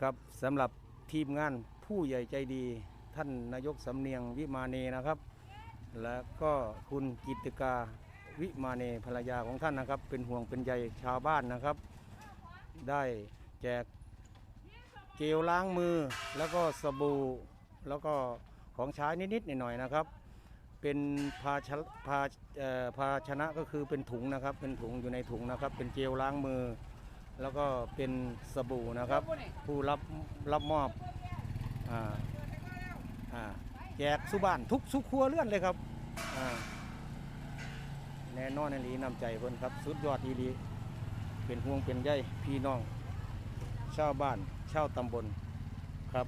ครับสำหรับทีมงานผู้ใหญ่ใจดี ท่านนายกสำเนียงวิมาเนนะครับ และก็คุณกิตติกาวิมาเนภรรยาของท่านนะครับ เป็นห่วงเป็นใยชาวบ้านนะครับ ได้แจกเจลล้างมือแล้วก็สบู่แล้วก็ของใช้นิดๆหน่อยๆนะครับ เป็นภาชภาภาชนะก็คือเป็นถุงนะครับ เป็นถุงอยู่ในถุงนะครับ เป็นเจลล้างมือ แล้วก็เป็นสบู่นะครับ ผู้รับรับมอบอ่าอ่าแจกสุบ้านทุกสุครัวเลื่อนเลยครับอ่าแน่นอนในลีนำใจเพิ่นครับ สุดยอดอีหลีเป็นห่วงเป็นใยพี่น้อง ชาวบ้านชาวตำบลครับ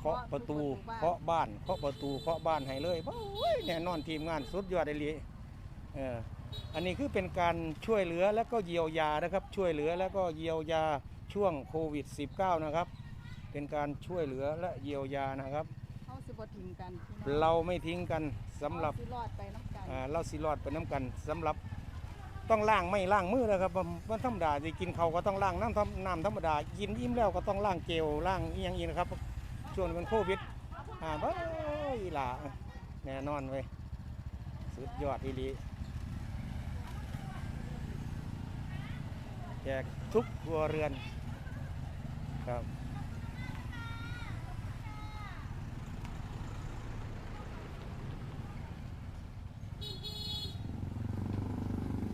เคาะประตูเคาะบ้านเคาะประตูเคาะบ้านให้เลยโอ้ยแน่นอนทีมงานสุดยอดเลยเอออันนี้คือเป็นการช่วยเหลือแล้วก็เยียวยานะครับ ช่วยเหลือแล้วก็เยียวยาช่วงโควิด -19 นะครับ เป็นการช่วยเหลือและเยียวยานะครับเขาสิบ่ทิ้งกันพี่น้องเราไม่ทิ้งกันสำหรับเขาสิรอดไปน้ำกันอ่าเราสิรอดไปน้ำกันสำหรับต้องล้างไม่ล้างมือนะครับมันมันธรรมดาสิกินเขาวก็ต้องล้างน้ำธรรมน้ำธรรมดากินอิ่มแล้วก็ต้องล้างเจลล้างอีหยังอีกนะครับ ช่วงนี้เป็นโควิดอ่าเบ้ยอีหล่าแน่นอนเว้ยสุดยอดอีหลีแจกทุกครัวเรือนครับ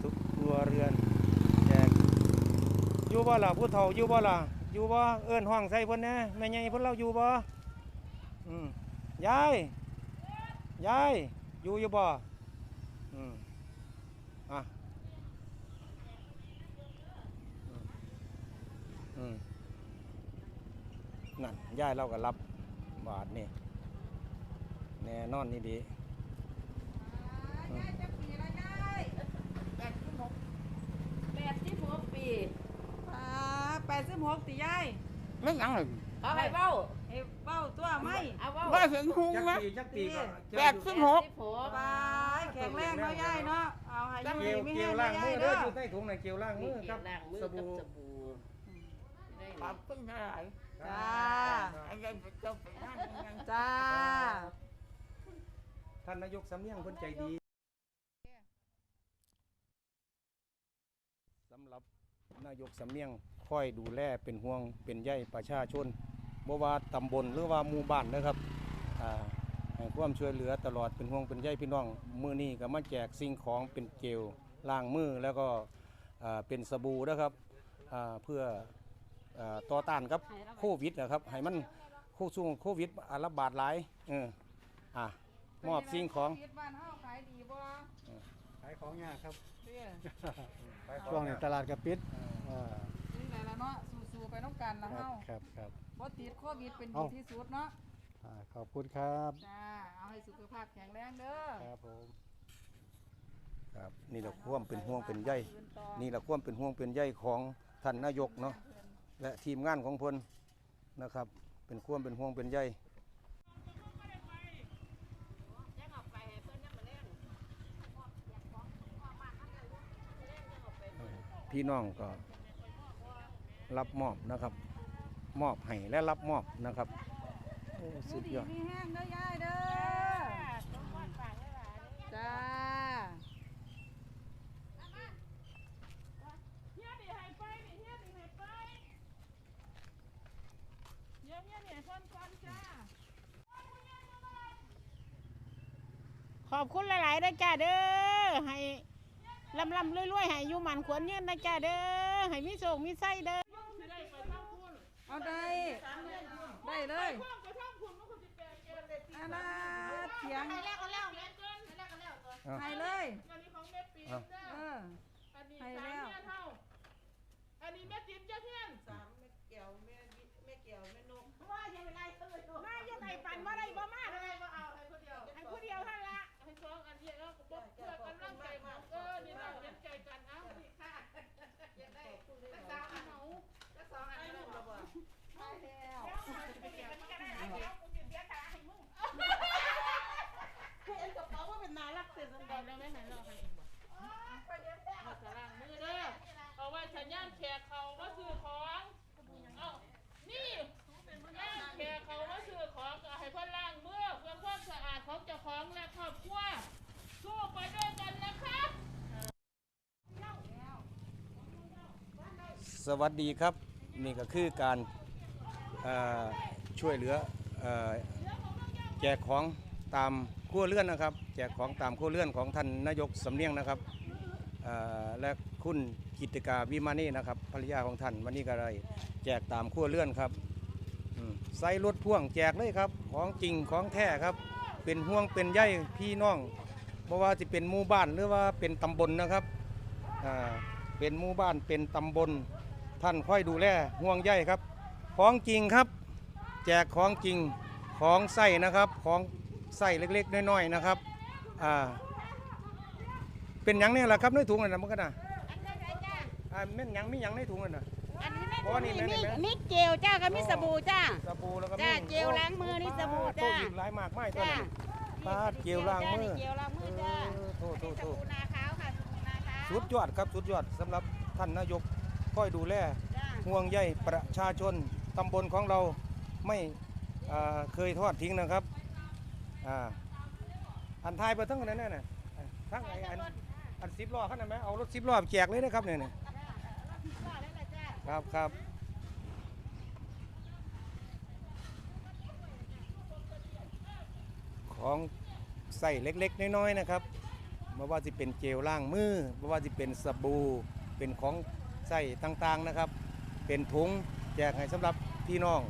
ทุกครัวเรือนแจกอยู่บ่ล่ะผู้เฒ่าอยู่บ่ล่ะอยู่บ่เอิ้นห้องใส่เพิ่นแน่แม่ใหญ่เพิ่นเราอยู่บ่ อืมยายยายอยู่อยู่บ่อืมอะอืมอืมนั่นยายเราก็รับบาทนี่แน่นอนนี่ดียายจะปีละยายแปดสิบหกแปดสิบหกปีอ่าแปดสิบหกตียายไม่ยังเลยเอาให้เบ้า เอ้ยเบ้าตัวไม่เอาเบ้าว่าเห็นหุงจักไหมปีจักปีก็แปดสิบหกสิบหกบายแข็งแรงเนาะยายเนาะเอาให้เกอลียู่ยวไม่เกลีให้ยวเนาะล่างยามืยอเด้อเด้ออยู่ใต้ถุงน่ะเกลียวล่างมืมีอคเกี่ยรับวล้างมือสกับบู่สบู่ได้ขอบคุณหลายจ้าไอ้ยัยไปเจ้าไปนั่นยัง จ้า ท่านนายกสำเนียงเพิ่นใจดีสำหรับนายกสำเนียงคอยดูแลเป็นห่วงเป็นใยประชาชน บ่ว่าตำบลหรือว่าหมู่บ้านนะครับอ่าให้ความช่วยเหลือตลอดเป็นห่วงเป็นใยพี่น้องมื้อนี้ก็มาแจกสิ่งของเป็นเจลล้างมือแล้วก็อ่าเป็นสบู่นะครับอ่าเพื่ออ่าต่อต้านกับโควิดนะครับให้มันโคช่วงโควิดอ่าระบาดหลายเอออะมอบสิ่งของชีวิตบ้านเฮาขายดีบ่ขายของยากครับเด้อช่วงนี้ตลาดกระปิดอ่านี่แหละล่ะเนาะ สู้ๆไปน้ำกันละครัเฮาบครับครับ บ่ติดโควิดเป็นดีเอ้า ที่สุดเนาะอ่าขอบคุณครับ จ้าเอาให้สุขภาพแข็งแรงเด้อครับผม ครับนี่แหละความเป็นห่วงเป็นใยนี่แหละความเป็นห่วงเป็นใยของท่านนายกเนาะและทีมงานของเพนนะครับ เป็นความเป็นห่วงเป็นใยพี่น้องก็ รับมอบนะครับ มอบให้และรับมอบนะครับโอ้สุดยอดมีแห้งเด้อยายเด้อจ้าขอบคุณหลายๆนะจ้าเด้อให้ลำลำรวยๆให้อยู่มันขวนเงินนะจ้าเด้อให้มีโศกมีไส้เด้อาได้ ได้เลยอาณาเสียงไปแล้วก็แล้วไปแล้วก็แล้วตัวเลยอันนี้ของแม่ปีนเอออันนี้สามเม่เท่าอันนี้แม่จิ๊บเจ้าเพื่อนสามแม่เกี่ยวแม่แม่เกี่ยวแม่นกว่ายังไงเออมายังไงปันว่าอะได้บ่มาอะไรบ่เอาให้คนเดียวให้คนเดียวค่ะให้สองอันเดียวแล้วก็บ่เพื่อกำลังใจมาเออนี่เราเห็นใจกันเอาสิค่ะอยากได้รักษาอันเหนารักษาอันเหนาบ่บ่ ให้แล้ว ไปเกี่ยวมันก็ได้ให้เอากูเสียตาให้มึง เห็นกระเป๋าว่าเป็นนารักเสร็จสม ได้ บัติ แล้วไม่ให้เราให้เองบ่ ไป สัญญาณ แขกเขามาซื้อของเอ้านี่ย่างแขกเขามาซื้อของก็ให้เพื่อนล้างมือเพื่อความสะอาดของเจ้าของและครอบครัวสู้ไปด้วยกันนะคะสวัสดีครับนี่ก็คือการช่วยเหลือแจกของตามครัวเลื่อนนะครับ แจกของตามครัวเลื่อนของท่านนายกสำเนียงนะครับ และคุณกิตกาวิมานีนะครับภรรยาของท่านวันนี้ก็เลยแจกตามครัวเลื่อนครับใส่รถพ่วงแจกเลยครับ ของจริงของแท้ครับ เป็นห่วงเป็นใยพี่น้องเพราะว่าจะเป็นหมู่บ้านหรือว่าเป็นตำบลนะครับเป็นหมู่บ้านเป็นตำบล ท่านค่อยดูแลห่วงใยครับ ของจริงครับ แจกของจริงของใส่นะครับ ของใส่เล็กๆน้อยๆนะครับอ่า เป็นหยังเนี่ยแหละครับในถุงนั่นนะมันก็นะอันนั้นไหนจ้าอ่าแม่นหยังมีหยังในถุงนั่นนะอันนี้แม่อ๋อนี่มีแม่มีนี่แม่มีเจลจ้ากับมีสบู่จ้า สบู่แล้วก็มีจ้าเจลล้างมือนี่สบู่โตจ้าอีกหลายมากไม่ตัวจ้านั้นปาดเจลล้างมือ เจลล้างมือจ้าเออโทษโทษสโทษบู่นาขาวค่ะสบู่นาขาวสุดยอดครับสุดยอดสำหรับท่านนายกค่อยดูแล จ้าห่วงใยประชาชนตำบลของเราไม่อ่าเคยทอดทิ้งนะครับอ่าอันทายไปทั้งนั้นน่ะทั้งไอ้อัน อันสิบล้อขนาดไหมเอารถสิบล้อแจกเลยนะครับเนี่ยนะว่าแล้วล่ะจ้าครับครับของใส่เล็กๆ น้อยๆนะครับไม่ว่าจะเป็นเจลล้างมือไม่ว่าจะเป็นสบู่เป็นของใส่ต่างๆนะครับ เป็นถุงแจกให้สำหรับพี่น้อง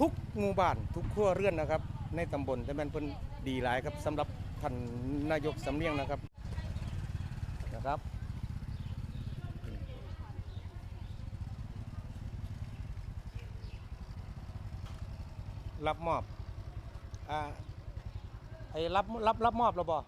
ทุกหมู่บ้านทุกครัวเรือนนะครับ ในตำบลแต่มันเป็นดีหลายครับสำหรับท่านนายกสำเนียงนะครับนะ ครับ รับมอบ อ่าไอ้รับรับรับมอบเราบ่